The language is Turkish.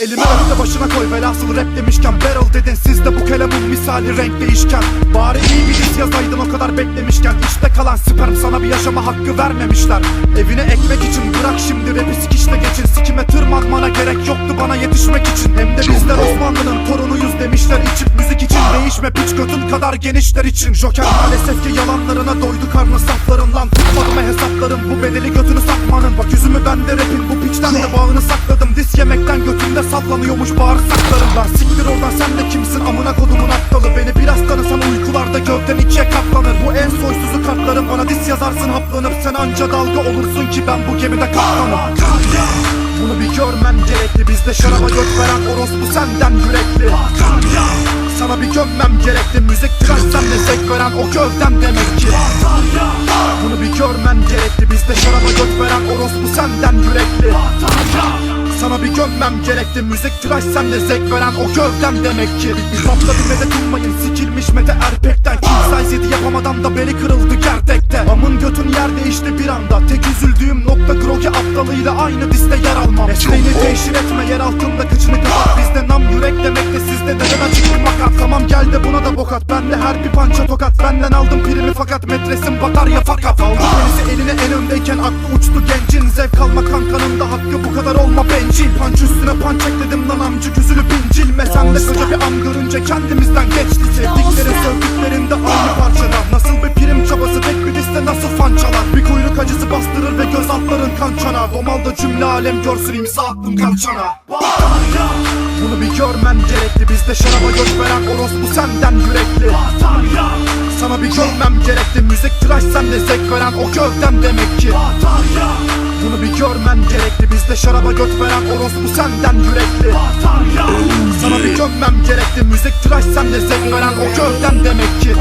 Elime önüne başına koy. Velhasıl rap demişken Barrel dedin. Sizde bu kelamın misali renk değişken. Bari iyi bir diz yazaydın o kadar beklemişken. İşte kalan sperm sana bir yaşama hakkı vermemişler. Evine ekmek için bırak şimdi rapi sikişle geçin. Sikime tırmanmana gerek yoktu bana yetişmek için. Hem de bizler Osmanlı'nın torunuyuz demişler. İçip müzik için Değişme piç götün kadar genişler için. Joker maalesef ki yalanlarına doydu karnı saflarından Tutmadı mı hesapların bu bedeli götünü satmanın. Bak yüzümü ben de rapin. Bu piçten de bağını sakladım. Dis yemekten götümde sallanıyormuş bağırsaklarımdan Siktir oradan sen de kimsin? Amına kodumun aptalı Beni biraz tanısan uykularda gövden ikiye katlanır Bu en soysuzu kartlarım bana dis yazarsın haplanıp. Sen anca dalga olursun ki ben bu gemide kaptanım Bunu bir görmen gerekli. Bizde şaraba göt veren orospu senden yürekli. Sana bir gömmem gerekli. Müzik tıraş sende zevk veren o gövdem demek ki. Bunu bir görmen gerekli. Bizde şaraba göt veren orospu senden yürekli gömmem gerekti. Müzik tıraş sende zevk veren o gövdem demek ki. Bir patladı medet ummayın sikilmiş mete erpekten. King size 7 yapamadan da beli kırıldı gerdekte Amın götün yer değişti bir anda. Tek üzüldüğüm nokta Grogi aptalıyla aynı diste yer almam. Mesleğini teşhir etme yer altında kıçını kapat? Bizde nam yürek demekte sizde neden açık bir makat Tamam gel uçtu gencin Zevk alma kankanın da hakkı bu kadar olma bencil. Panç üstüne panç ekledim lan amcık üzülüp incilme Sen de koca bir am görünce kendimizden geçti. Sevdiklerin sövdüklerin de aynı parçada Nasıl bir prim çabası tek bir liste nasıl fan çalar Bir kuyruk acısı bastırır ve göz altların kan çana Domalda cümle alem görsün imza attım kalçana Bunu bir görmen gerekli. Bizde şaraba göz veren orospu senden yürekli Sana bir görmem gerekli Müzik tıraş sende zevk veren o gövdem demek ki. Bunu bir görmen gerekli Bizde şaraba göt veren orospu senden yürekli. Sana bir gömmem gerekli Müzik tıraş sende zevk veren o gövdem demek ki